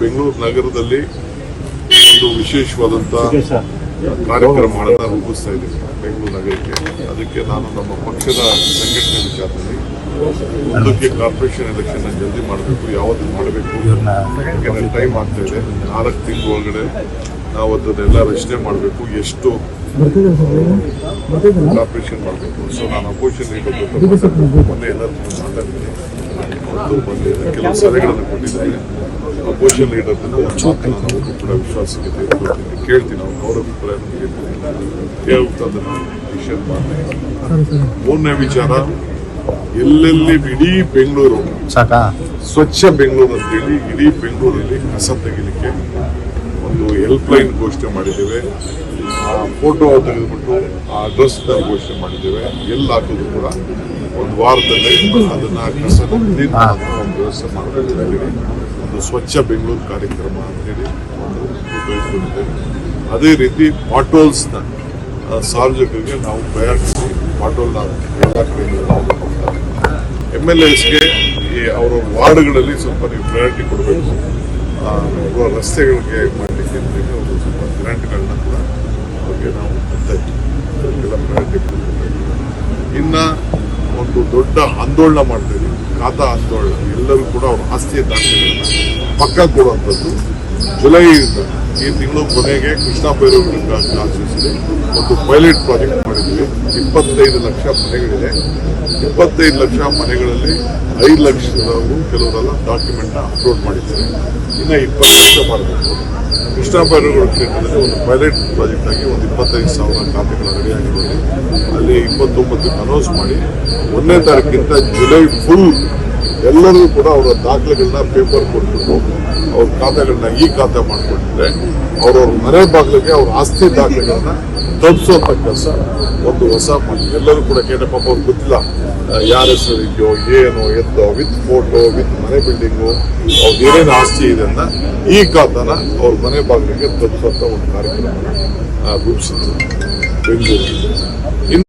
ಬೆಂಗಳೂರು ನಗರದಲ್ಲಿ ಒಂದು ವಿಶೇಷವಾದಂಥ ಕಾರ್ಯಕ್ರಮಗಳನ್ನು ರೂಪಿಸ್ತಾ ಇದ್ದೀವಿ ಬೆಂಗಳೂರು ನಗರಕ್ಕೆ. ಅದಕ್ಕೆ ನಾನು ನಮ್ಮ ಪಕ್ಷದ ಸಂಘಟನೆ ವಿಚಾರದಲ್ಲಿ ಮುಂದಕ್ಕೆ ಕಾರ್ಪೊರೇಷನ್ ಎಲೆಕ್ಷನ್ ಜಲ್ದಿ ಮಾಡಬೇಕು ಯಾವತ್ತು ಮಾಡಬೇಕು. ಯಾಕಂದ್ರೆ ಟೈಮ್ ಆಗ್ತಾ ಇದೆ. ನಾಲ್ಕು ತಿಂಗಳ ಒಳಗಡೆ ನಾವು ಅದನ್ನೆಲ್ಲ ರಚನೆ ಮಾಡಬೇಕು ಎಷ್ಟು ಕಾರ್ಪೊರೇಷನ್ ಮಾಡಬೇಕು. ಸೊ ನಾನು ಅಪೋಷನ್ ಮೊನ್ನೆ ಎಲ್ಲರೂ ಮಾತಾಡ್ತೀನಿ ಮೊನ್ನೆ ಕೆಲವು ಸಲಹೆಗಳನ್ನು ಕೊಟ್ಟಿದ್ದಾರೆ ಅಪೋಸಿಷನ್ ಲೀಡರ್ ಅವರು ಕೂಡ ವಿಶ್ವಾಸಕ್ಕೆ ತೆಗೆದುಕೊಳ್ತೀನಿ ಕೇಳ್ತೀನಿ ಅವ್ರು ಅವರ ಅಭಿಪ್ರಾಯ ಕೇಳ್ತಾ ಅದನ್ನು ಮಾಡ್ತೀನಿ ಮೂರನೇ ವಿಚಾರ ಎಲ್ಲೆಲ್ಲಿ ಇಡೀ ಬೆಂಗಳೂರು ಸ್ವಚ್ಛ ಬೆಂಗಳೂರು ಅಂತೇಳಿ ಇಡೀ ಬೆಂಗಳೂರಲ್ಲಿ ಕಸ ತೆಗಿಲಿಕ್ಕೆ ಒಂದು ಹೆಲ್ಪ್ ಲೈನ್ ಘೋಷಣೆ ಮಾಡಿದ್ದೇವೆ. ಫೋಟೋ ತೆಗೆದುಬಿಟ್ಟು ಆ ಡ್ರೆಸ್ ಘೋಷಣೆ ಮಾಡಿದ್ದೇವೆ. ಎಲ್ಲಿ ಹಾಕಿದ್ರು ಕೂಡ. ಒಂದು ವಾರದಲ್ಲಿ ಅದನ್ನ ಕ್ಲೀನ್ ಒಂದು ವ್ಯವಸ್ಥೆ ಮಾಡಬೇಕು ಒಂದು ಸ್ವಚ್ಛ ಬೆಂಗಳೂರು ಕಾರ್ಯಕ್ರಮ ಅಂತೇಳಿ ಒಂದು ತೆಗೆದುಕೊಂಡಿದ್ದೇವೆ ಅದೇ ರೀತಿ ಪಾಟೋಲ್ಸ್ನ ಸಾರ್ವಜನಿಕರಿಗೆ ನಾವು ಪ್ರಯಾಣಿಸಿ ಪಾಟೋಲ್ನ ಎಲ್ಲ ಎಂ ಎಲ್ ಎಸ್ಗೆ ಅವರ ವಾರ್ಡ್ಗಳಲ್ಲಿ ಸ್ವಲ್ಪ ನೀವು ಪ್ರಯಾರಿಟಿ ಕೊಡಬೇಕು. ರಸ್ತೆಗಳಿಗೆ ಮಾಡಲಿಕ್ಕೆ ಅವರು ಸ್ವಲ್ಪ ಗ್ರಾಂಟ್ಗಳನ್ನ ಕೂಡ ಅವ್ರಿಗೆ ನಾವು ಇನ್ನ ಒಂದು ದೊಡ್ಡ ಆಂದೋಲನ ಮಾಡ್ತಾ ಖಾತಾ ಆಂದೋಲನ. ಎಲ್ಲರೂ ಕೂಡ ಅವ್ರ ಆಸ್ತಿಯ ದಾಖಲೆಗಳನ್ನ ಪಕ್ಕ ಕೊಡುವಂಥದ್ದು ಜುಲೈಯಿಂದ ಈ ತಿಂಗಳು ಕೊನೆಗೆ ಕೃಷ್ಣ ಭೈರವ ಆಚರಿಸಿದೆ ಒಂದು ಪೈಲಟ್ ಪ್ರಾಜೆಕ್ಟ್ ಮಾಡಿದ್ವಿ ಇಪ್ಪತ್ತೈದು ಲಕ್ಷ ಮನೆಗಳಿದೆ. ಇಪ್ಪತ್ತೈದು ಲಕ್ಷ ಮನೆಗಳಲ್ಲಿ ಐದು ಲಕ್ಷದವರು ಕೆಲವರೆಲ್ಲ ಡಾಕ್ಯುಮೆಂಟ್ನ ಅಪ್ಲೋಡ್ ಮಾಡಿದ್ದಾರೆ. ಇನ್ನು ಇಪ್ಪತ್ತು ಲಕ್ಷ ಮಾಡಬೇಕು. ಕೃಷ್ಣ ಭೈರವ ಕ್ಷೇತ್ರದಲ್ಲಿ ಒಂದು ಪೈಲಟ್ ಪ್ರಾಜೆಕ್ಟ್ ಆಗಿ ಒಂದು ಇಪ್ಪತ್ತೈದು ಸಾವಿರ ಖಾತೆಗಳ ರೆಡಿ ಆಗಿದೆ ಅಲ್ಲಿ ಇಪ್ಪತ್ತೊಂಬತ್ತು ಅನೌನ್ಸ್ ಮಾಡಿ, ಒಂದನೇ ತಾರೀಕಿಂತ ಜುಲೈ ಫುಲ್ ಎಲ್ಲರಿಗೂ ಕೂಡ ಅವರ ದಾಖಲೆಗಳನ್ನ ಪೇಪರ್ ಕೊಟ್ಬಿಟ್ಟು ಅವ್ರ ಖಾತೆಗಳನ್ನ ಈ ಖಾತೆ ಮಾಡಿಕೊಟ್ಟಿದ್ರೆ, ಅವ್ರವ್ರ ಮನೆ ಬಾಗಿಲಿಗೆ ಅವ್ರ ಆಸ್ತಿ ದಾಖಲೆಗಳನ್ನ ತಲುಪಿಸುವಂತ ಕೆಲಸ ಒಂದು ಹೊಸ ಎಲ್ಲರೂ ಕೂಡ ಕೇಳ ಪಾಪ ಅವ್ರಿಗೆ ಗೊತ್ತಿಲ್ಲ ಯಾರ ಹೆಸರು ಇದೆಯೋ, ಏನೋ ಎತ್ತೋ ವಿತ್ ಫೋಟೋ ವಿತ್ ಮನೆ ಬಿಲ್ಡಿಂಗು ಅವ್ರದ್ದು ಏನೇನು ಆಸ್ತಿ ಇದೆ ಅಂತ ಈ ಕಾತನ ಅವ್ರ ಮನೆ ಬಾಗಿಲಿಗೆ ತಲುಪಿಸುವಂತ ಒಂದು ಕಾರ್ಯಕ್ರಮ ರೂಪಿಸಿದ್ರು. ಬೆಂಗಳೂರು